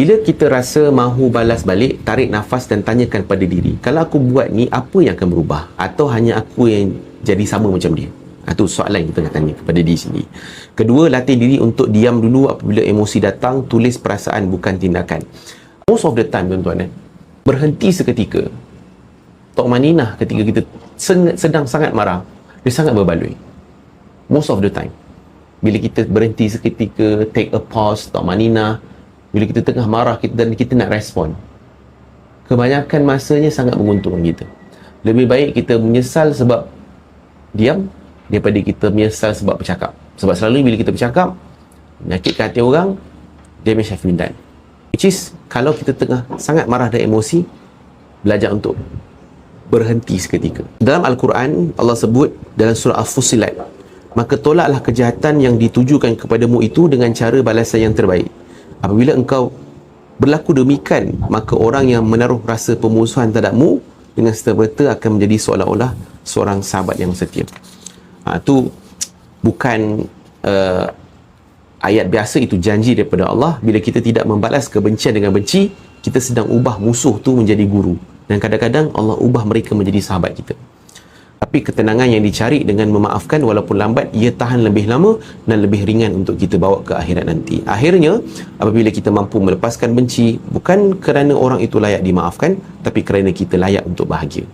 Bila kita rasa mahu balas balik, tarik nafas dan tanyakan pada diri, kalau aku buat ni, apa yang akan berubah? Atau hanya aku yang jadi sama macam dia? Itu soalan yang kita nak tanya kepada diri sendiri. Kedua, latih diri untuk diam dulu apabila emosi datang, tulis perasaan bukan tindakan. Most of the time, tuan-tuan, eh, berhenti seketika. Tok Maninah ketika kita sedang sangat marah, dia sangat berbaloi. Most of the time. Bila kita berhenti seketika, take a pause, Tok Maninah, bila kita tengah marah kita dan kita nak respon kebanyakan masanya sangat menguntungkan kita. Lebih baik kita menyesal sebab diam daripada kita menyesal sebab bercakap. Sebab selalu bila kita bercakap menyakitkan hati orang damage have been done. Which is kalau kita tengah sangat marah dan emosi belajar untuk berhenti seketika. Dalam Al-Quran Allah sebut dalam surah Al-Fusilat maka tolaklah kejahatan yang ditujukan kepadamu itu dengan cara balasan yang terbaik apabila engkau berlaku demikian maka orang yang menaruh rasa pemusuhan terhadapmu dengan serta-merta akan menjadi seolah-olah seorang sahabat yang setia. Ha, itu bukan uh, ayat biasa itu janji daripada Allah. Bila kita tidak membalas kebencian dengan benci kita sedang ubah musuh tu menjadi guru. Dan kadang-kadang Allah ubah mereka menjadi sahabat kita tapi ketenangan yang dicari dengan memaafkan walaupun lambat ia tahan lebih lama dan lebih ringan untuk kita bawa ke akhirat nanti. Akhirnya apabila kita mampu melepaskan benci bukan kerana orang itu layak dimaafkan tapi kerana kita layak untuk bahagia